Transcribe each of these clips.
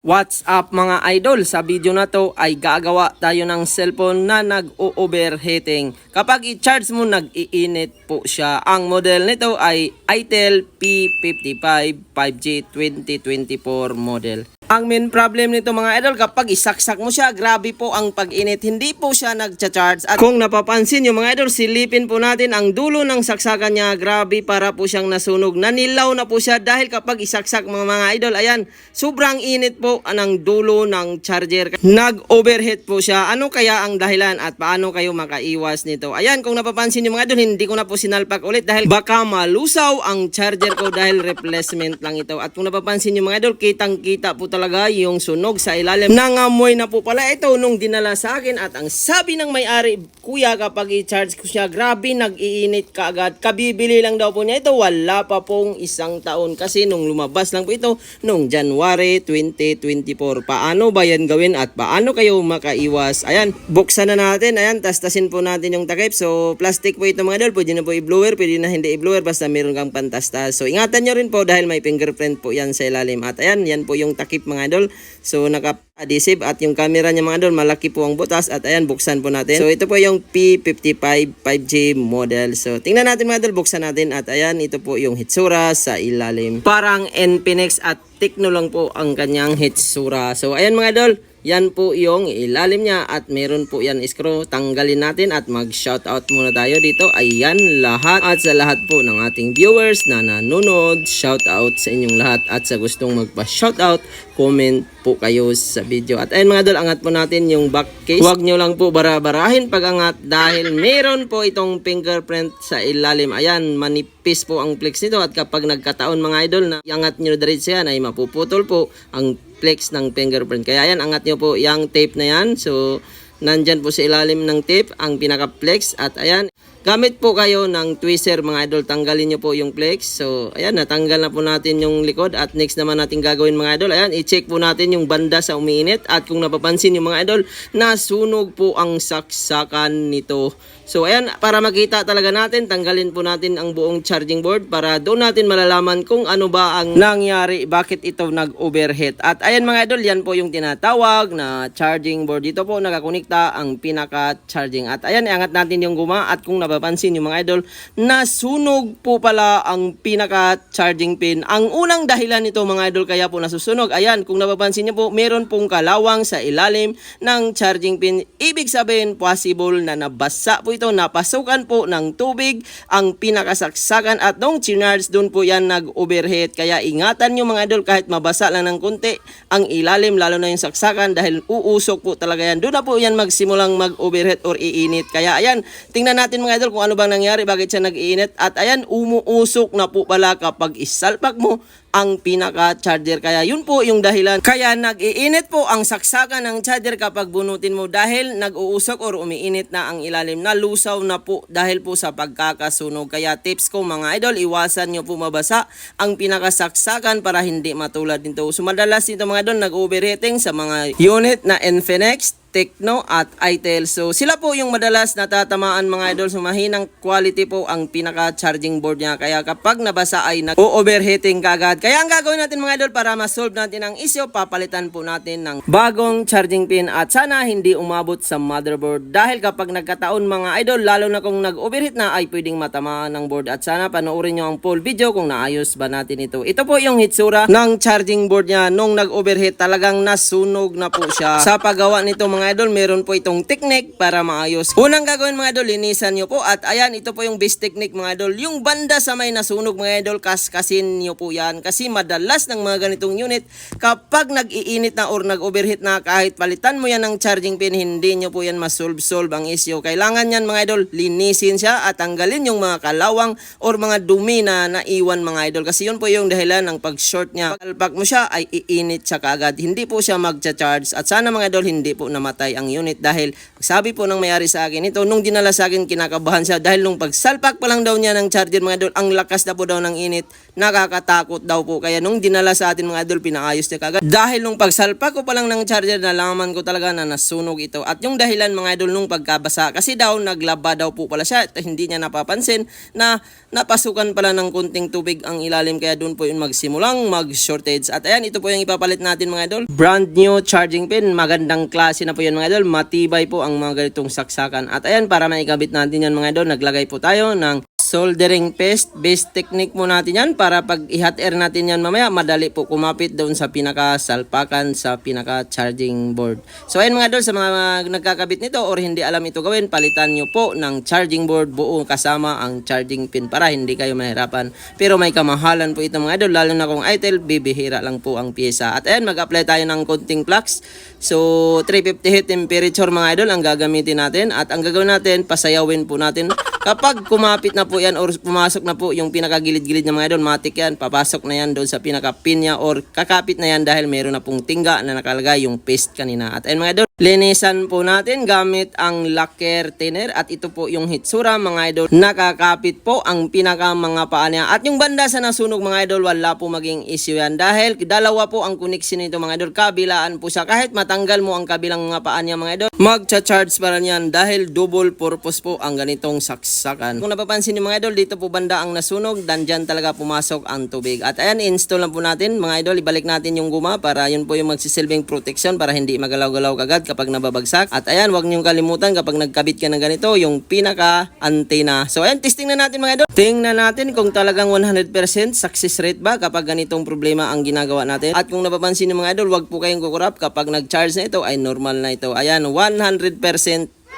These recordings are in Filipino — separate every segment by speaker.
Speaker 1: What's up mga idol? Sa video na to ay gagawa tayo ng cellphone na nag-overheating. Kapag i-charge mo, nag-iinit po siya. Ang model nito ay Itel P55 5G 2024 model. Ang main problem nito mga idol, kapag isaksak mo siya, grabe po ang pag-init. Hindi po siya nag-charge. At kung napapansin nyo mga idol, silipin po natin ang dulo ng saksakan niya. Grabe para po siyang nasunog. Nanilaw na po siya dahil kapag isaksak mga mga idol, ayan, sobrang init po ng dulo ng charger. Nag-overheat po siya. Ano kaya ang dahilan at paano kayo makaiwas nito? Ayan, kung napapansin nyo mga idol, hindi ko na po sinalpak ulit dahil baka malusaw ang charger ko dahil replacement lang ito. At kung napapansin nyo mga idol, kitang-kita po talaga yung sunog sa ilalim. Nangamoy na po pala ito nung dinala sa akin at ang sabi ng may-ari, kuya kapag i-charge ko siya, grabe nag-iinit ka agad. Kabibili lang daw po niya ito, wala pa pong isang taon kasi nung lumabas lang po ito nung January 2024. Paano ba yan gawin at paano kayo makaiwas? Ayan, buksan na natin. Ayan, tastasin po natin yung takip. So, plastic po ito mga idol. Pwede na po i-blower, pwede na hindi i-blower basta meron kang pantastas. So, ingatan nyo rin po dahil may fingerprint po yan sa ilalim. At ayan, yan po yung takip mga idol. So, naka-adhesive at yung camera niya mga idol, malaki po ang butas. At ayan, buksan po natin. So, ito po yung P55 5G model. So, tingnan natin mga idol, buksan natin. At ayan, ito po yung hitsura sa ilalim. Parang Npnex at Tecno lang po ang kanyang hitsura. So, ayan mga idol, yan po yung ilalim niya at meron po yan screw. Tanggalin natin at mag-shoutout muna tayo dito. Ayan lahat at sa lahat po ng ating viewers na nanonood, shoutout sa inyong lahat at sa gustong magpa-shoutout, comment po kayo sa video. At ayan mga idol, angat po natin yung back case. Huwag nyo lang po bara-barahin pag angat dahil meron po itong fingerprint sa ilalim. Ayan, manipis po ang flex nito at kapag nagkataon mga idol na iangat nyo diretso yan ay mapuputol po ang flex ng fingerprint. Kaya yan, angat nyo po yung tape na yan. So, nandyan po sa ilalim ng tape ang pinaka-flex. At ayan, gamit po kayo ng tweezer mga idol. Tanggalin nyo po yung flex. So, ayan, natanggal na po natin yung likod. At next naman natin gagawin mga idol. Ayan, i-check po natin yung banda sa umiinit. At kung napapansin yung mga idol, nasunog po ang saksakan nito. So ayan, para makita talaga natin, tanggalin po natin ang buong charging board para doon natin malalaman kung ano ba ang nangyari, bakit ito nag-overheat. At ayan mga idol, yan po yung tinatawag na charging board. Dito po nakakonekta ang pinaka-charging. At ayan, iangat natin yung guma at kung napapansin yung mga idol, nasunog po pala ang pinaka-charging pin. Ang unang dahilan nito mga idol kaya po nasusunog, ayan, kung napapansin niyo po, meron pong kalawang sa ilalim ng charging pin. Ibig sabihin, possible na nabasa po ito, napasukan po ng tubig ang pinakasaksakan at nung chinards doon po yan nag-overheat. Kaya ingatan nyo mga idol kahit mabasa lang ng konti ang ilalim lalo na yung saksakan dahil uusok po talaga yan. Doon na po yan magsimulang mag-overheat or iinit. Kaya ayan, tingnan natin mga idol kung ano bang nangyari, bakit siya nag-iinit. At ayan, umuusok na po pala kapag isalpak mo ang pinaka-charger. Kaya yun po yung dahilan. Kaya nag-iinit po ang saksakan ng charger kapag bunutin mo dahil nag-uusok or umiinit na ang ilalim. Nalusaw na po dahil po sa pagkakasunog. Kaya tips ko mga idol, iwasan nyo po mabasa ang pinakasaksakan para hindi matulad nito. So madalas nito mga idol, nag-overheating sa mga unit na Infinex, Tecno at Itel. So sila po yung madalas natatamaan mga idol. So mahinang quality po ang pinaka-charging board niya. Kaya kapag nabasa ay nag-overheating kagad. Kaya ang gagawin natin mga idol para ma-solve natin ang issue, papalitan po natin ng bagong charging pin at sana hindi umabot sa motherboard. Dahil kapag nagkataon mga idol, lalo na kung nag-overheat na ay pwedeng matamaan ng board. At sana panoorin nyo ang full video kung naayos ba natin ito. Ito po yung hitsura ng charging board niya nung nag-overheat. Talagang nasunog na po siya. Sa paggawa nito mga idol, meron po itong technique para maayos. Unang gagawin mga idol, linisan nyo po. At ayan, ito po yung best technique mga idol. Yung banda sa may nasunog mga idol, kaskasin nyo po yan. Kasi madalas ng mga ganitong unit, kapag nag-iinit na or nag-overheat na, kahit palitan mo yan ng charging pin, hindi nyo po yan masolve-solve ang issue. Kailangan yan mga idol, linisin siya at tanggalin yung mga kalawang or mga dumi na naiwan mga idol. Kasi yun po yung dahilan ng pag-short niya. Pag mo siya, ay iinit siya kaagad. Hindi po siya magcha-charge. At sana mga idol, hindi po naman mamatay ang unit dahil sabi po ng mayari sa akin ito nung dinala sa akin kinakabahan siya dahil nung pagsalpak pa lang daw niya ng charger mga idol ang lakas na po daw ng init nakakatakot daw po. Kaya nung dinala sa atin mga idol pinaayos niya kagad. Dahil nung pagsalpak ko pa lang ng charger nalaman ko talaga na nasunog ito. At yung dahilan mga idol nung pagkabasa kasi daw naglaba daw po pala siya at hindi niya napapansin na napasukan pala ng kunting tubig ang ilalim. Kaya doon po yun magsimulang mag shortage at ayan ito po yung ipapalit natin mga idol. Brand new charging pin magandang klase na po yan mga idol. Matibay po ang mga ganitong saksakan. At ayan para maikabit natin yan mga idol naglagay po tayo ng soldering paste. Base technique mo natin yan para pag i-hot air natin yan mamaya madali po kumapit doon sa pinaka salpakan sa pinaka charging board. So ayun mga idol sa mga nagkakabit nito or hindi alam ito gawin palitan nyo po ng charging board buo kasama ang charging pin para hindi kayo mahirapan. Pero may kamahalan po ito mga idol lalo na kung itel bibihira lang po ang pyesa. At ayan mag-apply tayo ng konting flux. So 350 heat temperature mga idol ang gagamitin natin. At ang gagawin natin pasayawin po natin kapag kumapit na po yan or pumasok na po yung pinakagilid-gilid ng mga idol matik yan. Papasok na yan doon sa pinaka-pin niya or kakapit na yan dahil meron na pong tingga na nakalagay yung paste kanina. At ayun mga idol linisan po natin gamit ang lacquer thinner at ito po yung hitsura mga idol. Nakakapit po ang pinaka mga paa niya. At yung banda sa nasunog mga idol wala po maging issue yan. Dahil dalawa po ang connection nito mga idol. Kabilaan po siya. Kahit matanggal mo ang kabilang mga paa niya mga idol magcha-charge pa rin yan. Dahil double purpose po ang ganitong saksakan. Kung napapansin niyo mga idol dito po banda ang nasunog. Dan dyan talaga pumasok ang tubig. At ayan install lang po natin mga idol. Ibalik natin yung guma para yun po yung magsisilbing protection para hindi magalaw-galaw kagad kapag nababagsak. At ayan wag niyong kalimutan kapag nagkabit ka ng ganito yung pinaka antena so ayan testing na natin mga idol. Tingnan natin kung talagang 100% success rate ba kapag ganitong problema ang ginagawa natin. At kung napapansin niyo mga idol wag po kayong kukurap. Kapag nag-charge na ito ay normal na ito. Ayan 100%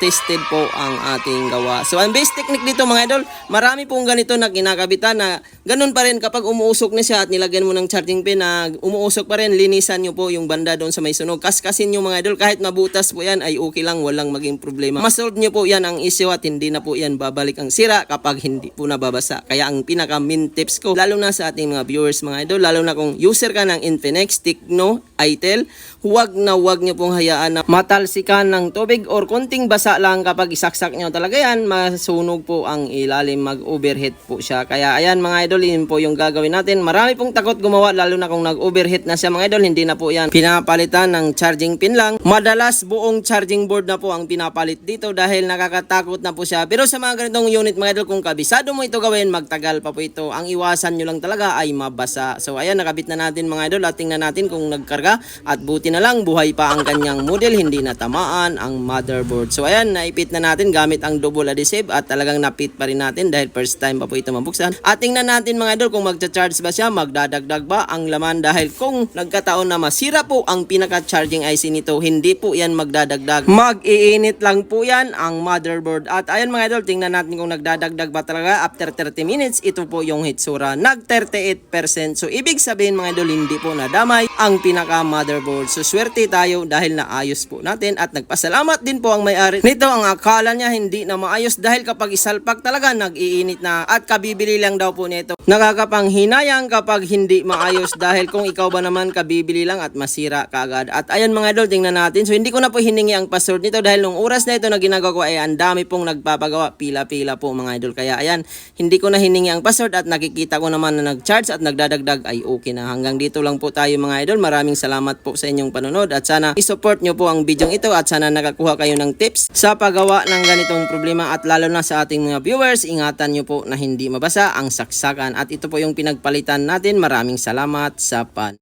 Speaker 1: tested po ang ating gawa. So, ang base technique dito mga idol, marami pong ganito na kinakabitan na ganun pa rin kapag umuusok na siya at nilagyan mo ng charging pin na umuusok pa rin, linisan nyo po yung banda doon sa may sunog. Kaskasin nyo mga idol, kahit mabutas po yan ay okay lang, walang maging problema. Masolve nyo po yan ang issue at hindi na po yan babalik ang sira kapag hindi po nababasa. Kaya ang pinaka min tips ko, lalo na sa ating mga viewers mga idol, lalo na kung user ka ng Infinix, Tecno, Itel, huwag na huwag nyo pong hayaan na matalsikan ng tubig or konting basa lang kapag isaksak nyo talaga yan, masunog po ang ilalim, mag-overheat po siya. Kaya ayan mga idol, yun po yung gagawin natin. Marami pong takot gumawa, lalo na kung nag-overheat na siya mga idol, hindi na po yan pinapalitan ng charging pin lang. Madalas buong charging board na po ang pinapalit dito dahil nakakatakot na po siya. Pero sa mga ganitong unit mga idol, kung kabisado mo ito gawin, magtagal pa po ito. Ang iwasan nyo lang talaga ay mabasa. So ayan, nakabit na natin mga idol at tingnan natin kung nagkarga at buti na lang buhay pa ang kanyang model, hindi natamaan ang motherboard. So ayan, naipit na natin gamit ang double adhesive at talagang napit pa rin natin dahil first time pa po ito mabuksan. At tingnan natin mga idol kung magcha-charge ba siya, magdadagdag ba ang laman dahil kung nagkataon na masira po ang pinaka-charging IC nito, hindi po yan magdadagdag. Mag-iinit lang po yan ang motherboard. At ayan mga idol, tingnan natin kung nagdadagdag ba talaga after 30 minutes, ito po yung hitsura. Nag 38%. So ibig sabihin mga idol, hindi po nadamay ang pinaka-motherboard. So swerte tayo dahil naayos po natin at nagpasalamat din po ang may-ari. Nito ang akala niya hindi na maayos dahil kapag isalpak talaga nag-iinit na at kabibili lang daw po nito. Nakakapanghinayang kapag hindi maayos dahil kung ikaw ba naman kabibili lang at masira kaagad. At ayan mga idol, tingnan natin. So hindi ko na po hiningi ang password nito dahil nung oras na ito na ginagawa ko ay ang dami pong nagpapagawa. Pila-pila po mga idol. Kaya ayan, hindi ko na hiningi ang password at nakikita ko naman na nag-charge at nagdadagdag ay okay na. Hanggang dito lang po tayo mga idol. Maraming salamat po sa inyong panonood at sana isupport nyo po ang video ito at sana nakakuha kayo ng tips sa paggawa ng ganitong problema at lalo na sa ating mga viewers, ingatan nyo po na hindi mabasa ang saksakan at ito po yung pinagpalitan natin. Maraming salamat sa pan.